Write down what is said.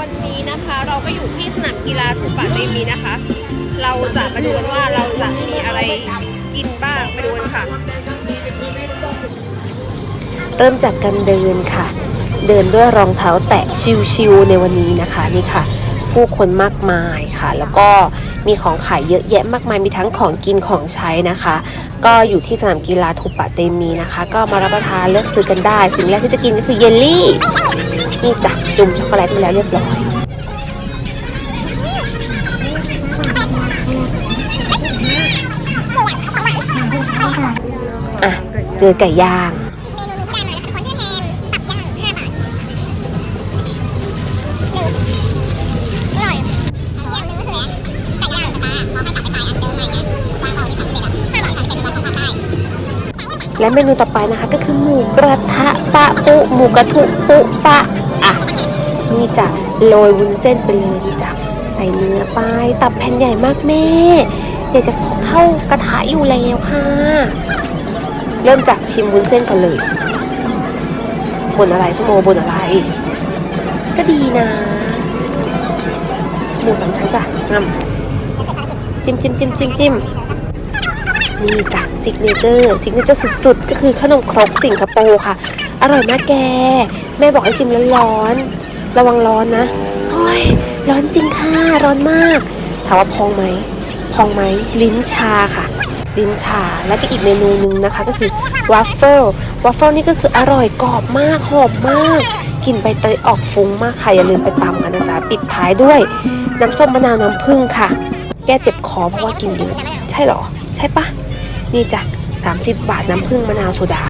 วันนี้นะคะ เราก็อยู่ที่สนามกีฬาถูปะเตมีนะคะ เราจะมาดูกันว่าเราจะมีอะไรกินบ้างไปดูกันค่ะ เริ่มจากการเดินค่ะ เดินด้วยรองเท้าแตะชิวๆในวันนี้นะคะนี่ค่ะ ผู้คนมากมายค่ะ แล้วก็มีของขายเยอะแยะมากมายมีทั้งของกินของใช้นะคะ ก็อยู่ที่สนามกีฬาทูปะเตมีนะคะ ก็มารับประทานเลือกซื้อกันได้ สิ่งแรกที่จะกินก็คือเยลลี่นี่จ้ะ จุ่มช็อกโกแลตมาแล้วเรียบร้อย อะ เจอไก่ย่างอีกเมนูหนึงที่ได้มานะคะคอนเทนแฮมตับย่าง5บาทอร่อยอีกอย่างหนึงก็คือไก่ย่างสตาร์เขาให้ตัดเป็นไก่อันเดิมมาอย่างเงี้ยวางเอาที่สามสิบเอ็ดอะ5บาทสามสิบเอ็ดเราต้องทำได้และเมนูต่อไปนะคะก็คือหมูกระทะปะปุหมูกระทุปุปะ นี่จ้ะโรยวุ้นเส้นไปเลยนี่จ้ะใส่เนื้อไปตับแผ่นใหญ่มากแม่อยากจะเข้ากระทะอยู่แล้วค่ะ เริ่มจากชิมวุ้นเส้นก่อนเลยบนอะไรชั่วโมงบนอะไร ก็ดีนะ หมูสามชั้นจ้ะงำจิ้มจิ้มจิ้มจิ้มจิ้มนี่จ้ะซิกเนเจอร์ซิกเนเจอร์สุดๆ ก็คือขนมครกสิงคโปร์ค่ะ อร่อยมากแก แม่บอกให้ชิมร้อนๆ ระวังร้อนนะ โอ้ย ร้อนจริงค่ะ ร้อนมาก ถามว่าพองไหม พองไหม ลิ้นชาค่ะ ลิ้นชา แล้วก็อีกเมนูหนึงนะคะ ก็คือวาฟเฟิล วาฟเฟิลนี่ก็คืออร่อยกรอบมาก หอมมาก กลิ่นใบเตยออกฟุ้งมากค่ะ อย่าลืมไปตำกันนะจ๊ะ ปิดท้ายด้วย น้ำส้มมะนาวน้ำผึ้งค่ะ แก้เจ็บคอเพราะว่ากินเยอะ ใช่เหรอ ใช่ปะนี่จ้ะ30 บาทน้ำผึ้งมะนาวโซดา